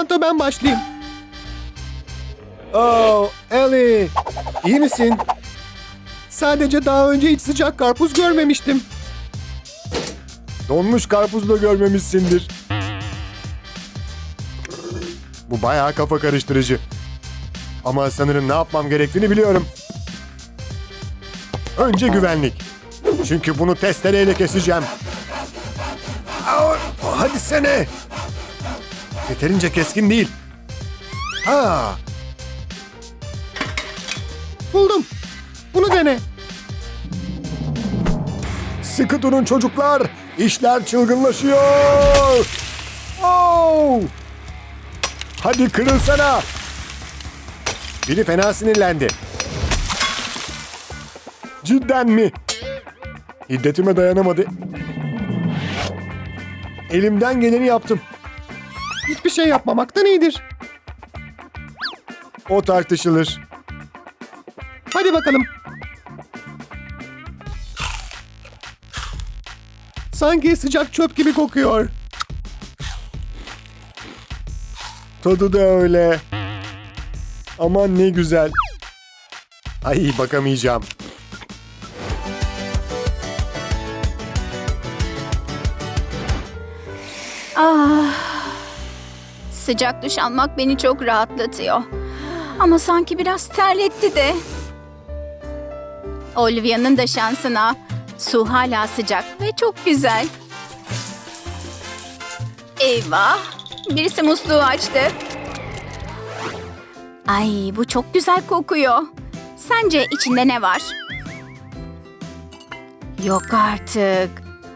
Pronto ben başlayayım. Oh, Ellie. İyi misin? Sadece daha önce hiç sıcak karpuz görmemiştim. Donmuş karpuz da görmemişsindir. Bu bayağı kafa karıştırıcı. Ama sanırım ne yapmam gerektiğini biliyorum. Önce güvenlik. Çünkü bunu testereyle keseceğim. Hadi sene. Yeterince keskin değil. Ha. Buldum. Bunu dene. Sıkı durun çocuklar. İşler çılgınlaşıyor. Oh! Hadi kırılsana. Biri fena sinirlendi. Cidden mi? Hiddetime dayanamadı. Elimden geleni yaptım. Hiçbir şey yapmamaktan iyidir. O tartışılır. Hadi bakalım. Sanki sıcak çöp gibi kokuyor. Tadı da öyle. Aman ne güzel. Ay bakamayacağım. Sıcak duş almak beni çok rahatlatıyor. Ama sanki biraz terletti de. Olivia'nın da şansına. Su hala sıcak ve çok güzel. Eyvah! Birisi musluğu açtı. Ay bu çok güzel kokuyor. Sence içinde ne var? Yok artık.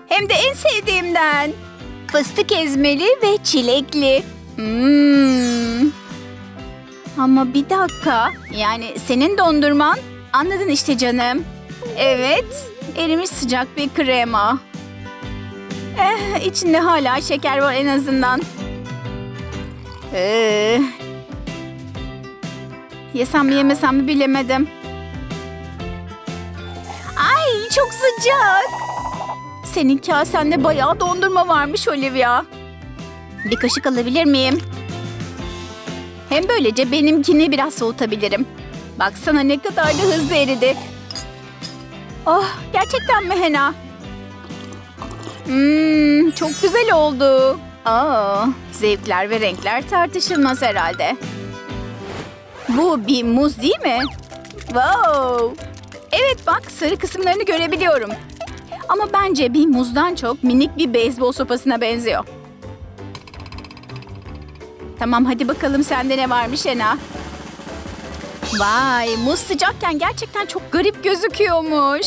Hem de en sevdiğimden. Fıstık ezmeli ve çilekli. Hmm. Ama bir dakika. Yani senin dondurman. Anladın işte canım. Evet. Erimiş sıcak bir krema. Eh, içinde hala şeker var en azından. Ee, yesem mi yemesem mi bilemedim. Ay çok sıcak. Senin kasende bayağı dondurma varmış Olivia. Bir kaşık alabilir miyim? Hem böylece benimkini biraz soğutabilirim. Baksana ne kadar da hızlı eridi. Oh, gerçekten mi Hena? Hmm, çok güzel oldu. Aa, zevkler ve renkler tartışılmaz herhalde. Bu bir muz değil mi? Wow! Evet bak sarı kısımlarını görebiliyorum. Ama bence bir muzdan çok minik bir beyzbol sopasına benziyor. Tamam hadi bakalım sende ne varmış Ena. Vay muz sıcakken gerçekten çok garip gözüküyormuş.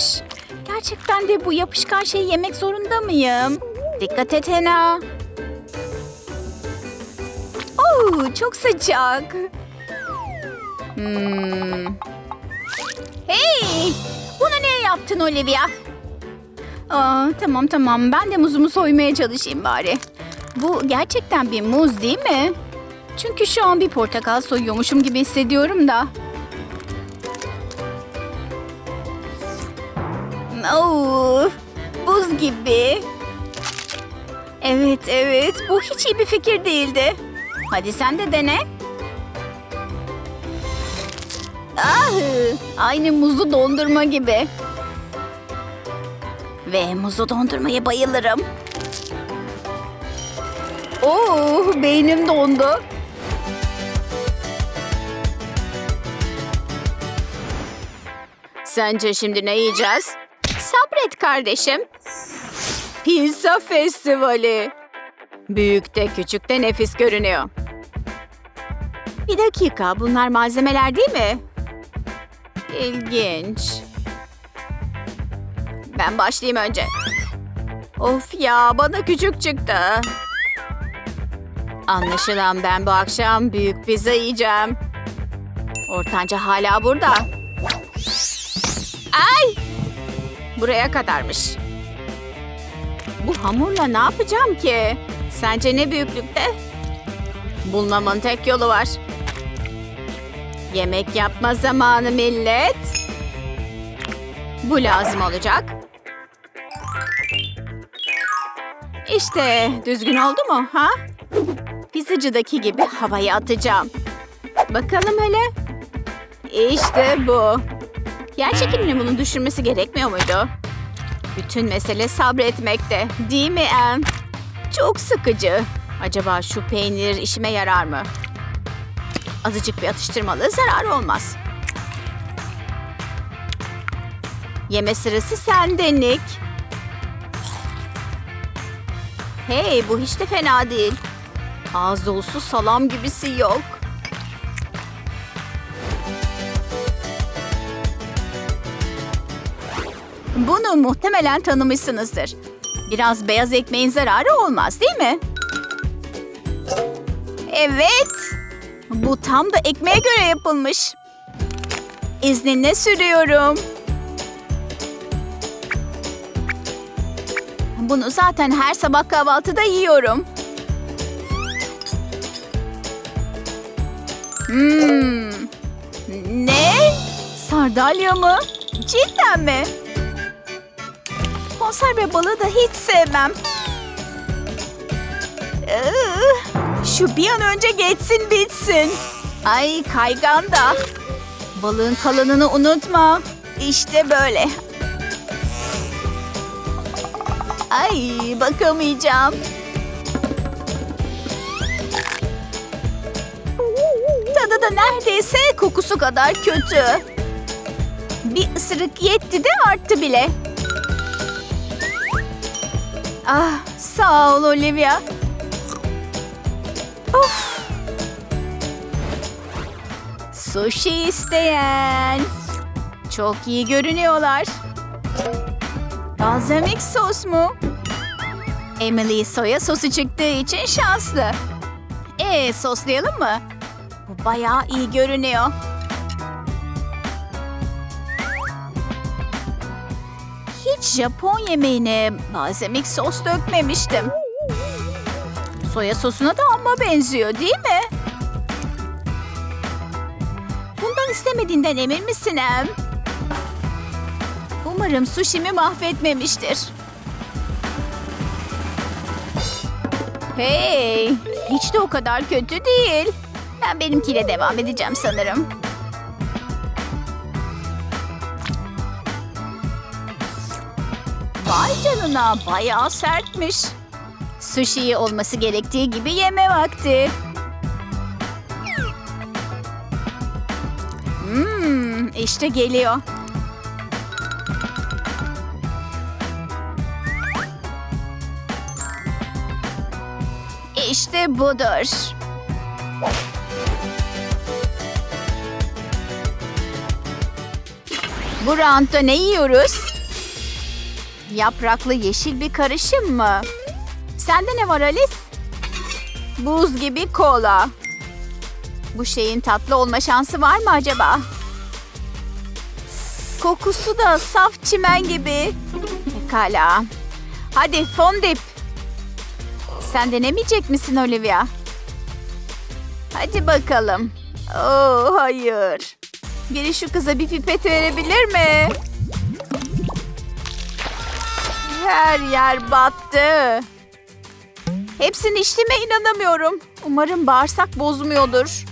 Gerçekten de bu yapışkan şeyi yemek zorunda mıyım? Dikkat et Ena. Oo, çok sıcak. Hmm. Hey! Bunu niye yaptın Olivia? Aa, tamam tamam ben de muzumu soymaya çalışayım bari. Bu gerçekten bir muz değil mi? Çünkü şu an bir portakal soyuyormuşum gibi hissediyorum da. Oo, buz gibi. Evet evet bu hiç iyi bir fikir değildi. Hadi sen de dene. Ah, aynı muzlu dondurma gibi. Ve muzlu dondurmaya bayılırım. Oo, beynim dondu. Sence şimdi ne yiyeceğiz? Sabret kardeşim. Pizza festivali. Büyük de küçük de nefis görünüyor. Bir dakika, bunlar malzemeler değil mi? İlginç. Ben başlayayım önce. Of ya, bana küçük çıktı. Anlaşılan ben bu akşam büyük pizza yiyeceğim. Ortanca hala burada. Ay! Buraya kadarmış. Bu hamurla ne yapacağım ki? Sence ne büyüklükte? Bulmamın tek yolu var. Yemek yapma zamanı millet. Bu lazım olacak. İşte düzgün oldu mu ha? Pizza ısıtıcıdaki gibi havaya atacağım. Bakalım hele. İşte bu. Yer çekimini bunu düşürmesi gerekmiyor muydu? Bütün mesele sabretmekte. Değil mi Em? Çok sıkıcı. Acaba şu peynir işime yarar mı? Azıcık bir atıştırmalı zararı olmaz. Yeme sırası sende Nick. Hey bu hiç de fena değil. Ağız dolusu salam gibisi yok. Bunu muhtemelen tanımışsınızdır. Biraz beyaz ekmeğin zararı olmaz değil mi? Evet. Bu tam da ekmeğe göre yapılmış. İzninle sürüyorum. Bunu zaten her sabah kahvaltıda yiyorum. Hmm. Ne? Sardalya mı? Cidden mi? Konserve balığı da hiç sevmem. Şu bir an önce geçsin bitsin. Ay kaygan da. Balığın kalanını unutma. İşte böyle. Ay bakamayacağım. Tadı da neredeyse kokusu kadar kötü. Bir ısırık yetti de arttı bile. Ah sağ ol Olivia. Of. Sushi isteyen. Çok iyi görünüyorlar. Balzamik sos mu? Emily soya sosu çıktığı için şanslı. Ee, soslayalım mı? Bu bayağı iyi görünüyor. Hiç Japon yemeğine balzamik sos dökmemiştim. Soya sosuna da amma benziyor değil mi? Bundan istemediğinden emin misin Em? Umarım sushimi mahvetmemiştir. Hey, hiç de o kadar kötü değil. Ben benimkiyle devam edeceğim sanırım. Vay canına, bayağı sertmiş. Sushi'yi olması gerektiği gibi yeme vakti. Hmm, işte geliyor. İşte budur. Bu roundda ne yiyoruz? Yapraklı yeşil bir karışım mı? Sende ne var Alice? Buz gibi kola. Bu şeyin tatlı olma şansı var mı acaba? Kokusu da saf çimen gibi. Pekala. Hadi fondip. Sen denemeyecek misin Olivia? Hadi bakalım. Oo hayır. Biri şu kıza bir pipet verebilir mi? Her yer battı. Hepsini içtiğime inanamıyorum. Umarım bağırsak bozmuyordur.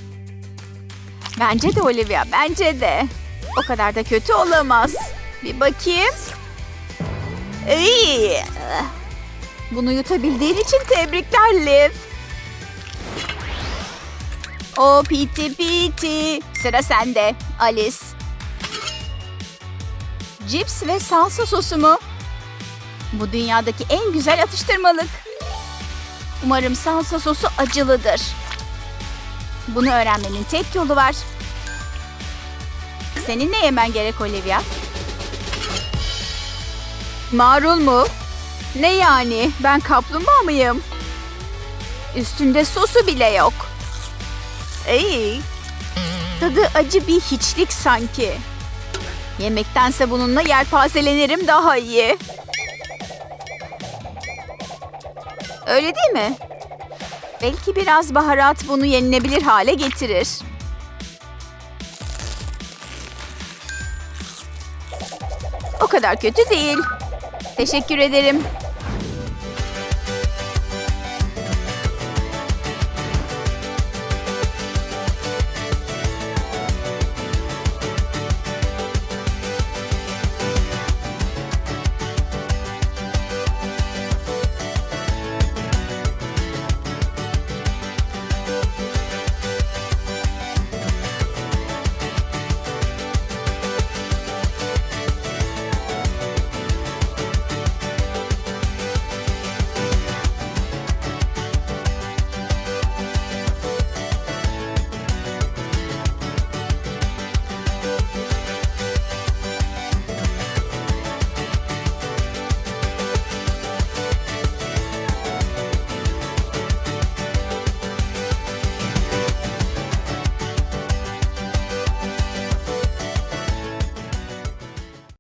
Bence de Olivia, bence de. O kadar da kötü olamaz. Bir bakayım. İyi. Bunu yutabildiğin için tebrikler Liv. O piti piti. Sıra sende Alice. Cips ve salsa sosu mu? Bu dünyadaki en güzel atıştırmalık. Umarım salsa sosu acılıdır. Bunu öğrenmenin tek yolu var. Senin ne yemen gerek Olivia? Marul mu? Ne yani? Ben kaplumbağa mıyım? Üstünde sosu bile yok. Ey, tadı acı bir hiçlik sanki. Yemektense bununla yelpazelenirim daha iyi. Öyle değil mi? Belki biraz baharat bunu yenilebilir hale getirir. O kadar kötü değil. Teşekkür ederim.